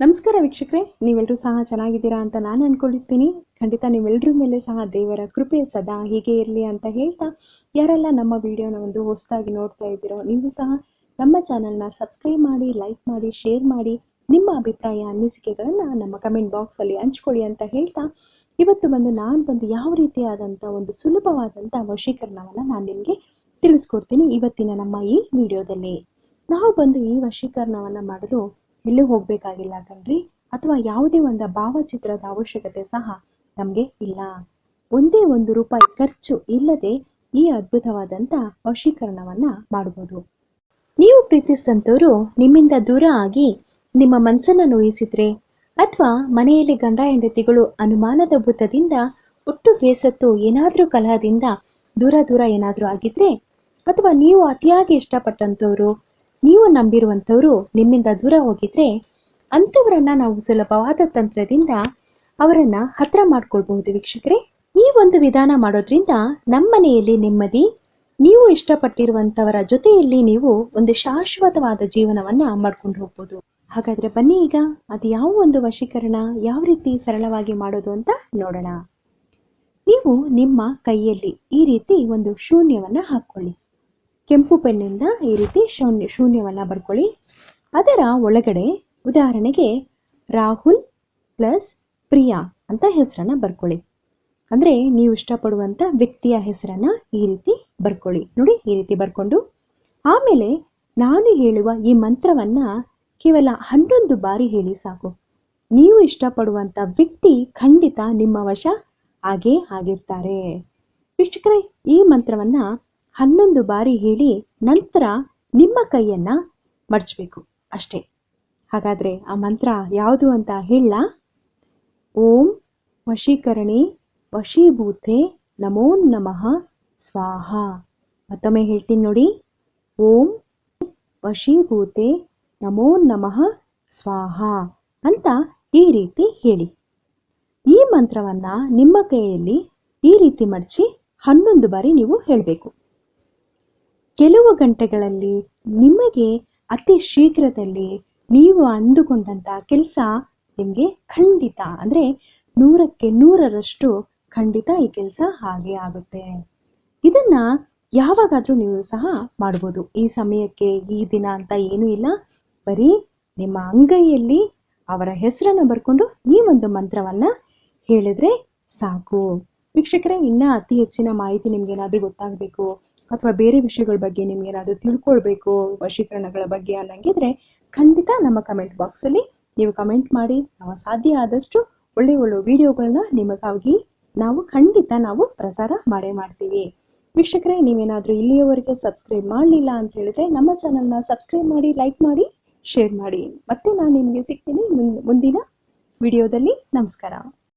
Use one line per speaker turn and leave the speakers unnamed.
ನಮಸ್ಕಾರ ವೀಕ್ಷಕರೇ ನೀವೆಲ್ಲರೂ ಸಹ ಚೆನ್ನಾಗಿದ್ದೀರಾ ಅಂತ ನಾನು ಅನ್ಕೊಳ್ಳುತ್ತೀನಿ ಖಂಡಿತ ನೀವೆಲ್ಲರ ಮೇಲೆ ಸಹ ದೇವರ ಕೃಪೆ ಸದಾ ಹೀಗೆ ಇರಲಿ ಅಂತ ಹೇಳ್ತಾ ಯಾರೆಲ್ಲ ನಮ್ಮ ವಿಡಿಯೋನ ಒಂದು ಹೊಸದಾಗಿ ನೋಡ್ತಾ ಇದ್ದೀರೋ, ನೀವು ಸಹ ನಮ್ಮ ಚಾನಲ್ನ ಸಬ್ಸ್ಕ್ರೈಬ್ ಮಾಡಿ, ಲೈಕ್ ಮಾಡಿ, ಶೇರ್ ಮಾಡಿ, ನಿಮ್ಮ ಅಭಿಪ್ರಾಯ, ಅನಿಸಿಕೆಗಳನ್ನು ನಮ್ಮ ಕಮೆಂಟ್ ಬಾಕ್ಸಲ್ಲಿ ಹಂಚ್ಕೊಳ್ಳಿ ಅಂತ ಹೇಳ್ತಾ ಇವತ್ತು ಬಂದು ನಾನು ಬಂದು ಯಾವ ರೀತಿಯಾದಂಥ ಒಂದು ಸುಲಭವಾದಂಥ ವಶೀಕರಣವನ್ನ ನಾನು ನಿಮಗೆ ತಿಳಿಸ್ಕೊಡ್ತೀನಿ ಇವತ್ತಿನ ನಮ್ಮ ಈ ವಿಡಿಯೋದಲ್ಲಿ. ನಾವು ಬಂದು ಈ ವಶೀಕರಣವನ್ನ ಮಾಡಲು ಎಲ್ಲೂ ಹೋಗಬೇಕಾಗಿಲ್ಲ ಕಣ್ರಿ? ಅಥವಾ ಯಾವುದೇ ಒಂದು ಭಾವಚಿತ್ರದ ಅವಶ್ಯಕತೆ ಸಹ ನಮಗೆ ಇಲ್ಲ. ಒಂದೇ ಒಂದು ರೂಪಾಯಿ ಖರ್ಚು ಇಲ್ಲದೆ ಈ ಅದ್ಭುತವಾದಂಥ ವಶೀಕರಣವನ್ನ ಮಾಡಬಹುದು ನೀವು ಪ್ರೀತಿಸಿದಂಥವರು ನಿಮ್ಮಿಂದ ದೂರ ಆಗಿ ನಿಮ್ಮ ಮನಸ್ಸನ್ನು ನೋಯಿಸಿದ್ರೆ ಅಥವಾ ಮನೆಯಲ್ಲಿ ಗಂಡ ಹೆಂಡತಿಗಳು ಅನುಮಾನದ ಭೂತದಿಂದ ಒಟ್ಟು ಬೇಸತ್ತು ಏನಾದರೂ ಕಲಹದಿಂದ ದೂರ ದೂರ ಏನಾದರೂ ಆಗಿದ್ರೆ ಅಥವಾ ನೀವು ಅತಿಯಾಗಿ ಇಷ್ಟಪಟ್ಟಂಥವ್ರು ನೀವು ನಂಬಿರುವಂಥವರು ನಿಮ್ಮಿಂದ ದೂರ ಹೋಗಿದ್ರೆ ಅಂಥವರನ್ನ ನಾವು ಸುಲಭವಾದ ತಂತ್ರದಿಂದ ಅವರನ್ನ ಹತ್ರ ಮಾಡ್ಕೊಳ್ಬಹುದು ವೀಕ್ಷಕರೇ. ಈ ಒಂದು ವಿಧಾನ ಮಾಡೋದ್ರಿಂದ ನಮ್ಮನೆಯಲ್ಲಿ ನೆಮ್ಮದಿ, ನೀವು ಇಷ್ಟಪಟ್ಟಿರುವಂಥವರ ಜೊತೆಯಲ್ಲಿ ನೀವು ಒಂದು ಶಾಶ್ವತವಾದ ಜೀವನವನ್ನ ಮಾಡ್ಕೊಂಡು ಹೋಗ್ಬೋದು. ಹಾಗಾದ್ರೆ ಬನ್ನಿ ಈಗ ಅದು ಯಾವ ಒಂದು ವಶೀಕರಣ, ಯಾವ ರೀತಿ ಸರಳವಾಗಿ ಮಾಡೋದು ಅಂತ ನೋಡೋಣ. ನೀವು ನಿಮ್ಮ ಕೈಯಲ್ಲಿ ಈ ರೀತಿ ಒಂದು ಶೂನ್ಯವನ್ನ ಹಾಕೊಳ್ಳಿ ಕೆಂಪು ಪೆನ್ನಿಂದ ಈ ರೀತಿ ಶೂನ್ಯ, ಶೂನ್ಯವನ್ನ ಬರ್ಕೊಳ್ಳಿ. ಅದರ ಒಳಗಡೆ ಉದಾಹರಣೆಗೆ ರಾಹುಲ್ ಪ್ಲಸ್ ಪ್ರಿಯಾ ಅಂತ ಹೆಸರನ್ನ ಬರ್ಕೊಳ್ಳಿ. ಅಂದ್ರೆ ನೀವು ಇಷ್ಟಪಡುವಂತ ವ್ಯಕ್ತಿಯ ಹೆಸರನ್ನ ಈ ರೀತಿ ಬರ್ಕೊಳ್ಳಿ. ನೋಡಿ, ಈ ರೀತಿ ಬರ್ಕೊಂಡು. ಆಮೇಲೆ ನಾನು ಹೇಳುವ ಈ ಮಂತ್ರವನ್ನ ಕೇವಲ ಹನ್ನೊಂದು ಬಾರಿ ಹೇಳಿ ಸಾಕು. ನೀವು ಇಷ್ಟಪಡುವಂತ ವ್ಯಕ್ತಿ ಖಂಡಿತ ನಿಮ್ಮ ವಶ ಹಾಗೇ ಆಗಿರ್ತಾರೆ. ವೀಕ್ಷಕರೇ, ಈ ಮಂತ್ರವನ್ನ ಹನ್ನೊಂದು ಬಾರಿ ಹೇಳಿ ನಂತರ ನಿಮ್ಮ ಕೈಯನ್ನ ಮಡಚಬೇಕು ಅಷ್ಟೇ. ಹಾಗಾದ್ರೆ ಆ ಮಂತ್ರ ಯಾವುದು ಅಂತ ಹೇಳ. ಓಂ ವಶೀಕರಣಿ ವಶೀಭೂತೆ ನಮೋ ನಮಃ ಸ್ವಾಹ. ಮತ್ತೊಮ್ಮೆ ಹೇಳ್ತೀನಿ ನೋಡಿ. ಓಂ ವಶೀಭೂತೆ ನಮೋ ನಮಃ ಸ್ವಾಹ ಅಂತ ಈ ರೀತಿ ಹೇಳಿ. ಈ ಮಂತ್ರವನ್ನ ನಿಮ್ಮ ಕೈಯಲ್ಲಿ ಈ ರೀತಿ ಮಡಚಿ ಹನ್ನೊಂದು ಬಾರಿ ನೀವು ಹೇಳಬೇಕು. ಕೆಲವು ಗಂಟೆಗಳಲ್ಲಿ ನಿಮಗೆ ಅತಿ ಶೀಘ್ರದಲ್ಲಿ ನೀವು ಅಂದುಕೊಂಡಂತ ಕೆಲಸ ನಿಮಗೆ ಖಂಡಿತ, ಅಂದ್ರೆ ನೂರಕ್ಕೆ ನೂರರಷ್ಟು ಖಂಡಿತ ಈ ಕೆಲಸ ಹಾಗೆ ಆಗುತ್ತೆ. ಇದನ್ನ ಯಾವಾಗಾದ್ರೂ ನೀವು ಸಹ ಮಾಡ್ಬೋದು. ಈ ಸಮಯಕ್ಕೆ, ಈ ದಿನ ಅಂತ ಏನೂ ಇಲ್ಲ. ಬರೀ ನಿಮ್ಮ ಅಂಗೈಯಲ್ಲಿ ಅವರ ಹೆಸರನ್ನ ಬರ್ಕೊಂಡು ಈ ಒಂದು ಮಂತ್ರವನ್ನ ಹೇಳಿದ್ರೆ ಸಾಕು. ವೀಕ್ಷಕರೇ, ಇನ್ನ ಅತಿ ಹೆಚ್ಚಿನ ಮಾಹಿತಿ ನಿಮ್ಗೇನಾದ್ರೂ ಗೊತ್ತಾಗಬೇಕು ಅಥವಾ ಬೇರೆ ವಿಷಯಗಳ ಬಗ್ಗೆ ನಿಮ್ಗೇನಾದ್ರೂ ತಿಳ್ಕೊಳ್ಬೇಕು, ವಶೀಕರಣಗಳ ಬಗ್ಗೆ ಅನ್ನಂಗಿದ್ರೆ ಖಂಡಿತ ನಮ್ಮ ಕಮೆಂಟ್ ಬಾಕ್ಸಲ್ಲಿ ನೀವು ಕಮೆಂಟ್ ಮಾಡಿ. ನಾವು ಸಾಧ್ಯ ಆದಷ್ಟು ಒಳ್ಳೆ ಒಳ್ಳೆ ವಿಡಿಯೋಗಳನ್ನ ನಿಮಗಾಗಿ ನಾವು ಖಂಡಿತ ನಾವು ಪ್ರಸಾರ ಮಾಡೇ ಮಾಡ್ತೀವಿ. ವೀಕ್ಷಕರೇ, ನೀವೇನಾದರೂ ಇಲ್ಲಿಯವರೆಗೆ ಸಬ್ಸ್ಕ್ರೈಬ್ ಮಾಡಲಿಲ್ಲ ಅಂತ ಹೇಳಿದ್ರೆ ನಮ್ಮ ಚಾನಲ್ನ ಸಬ್ಸ್ಕ್ರೈಬ್ ಮಾಡಿ ಲೈಕ್ ಮಾಡಿ ಶೇರ್ ಮಾಡಿ. ಮತ್ತೆ ನಾನು ನಿಮಗೆ ಸಿಗ್ತೀನಿ ಮುಂದಿನ ವಿಡಿಯೋದಲ್ಲಿ ನಮಸ್ಕಾರ.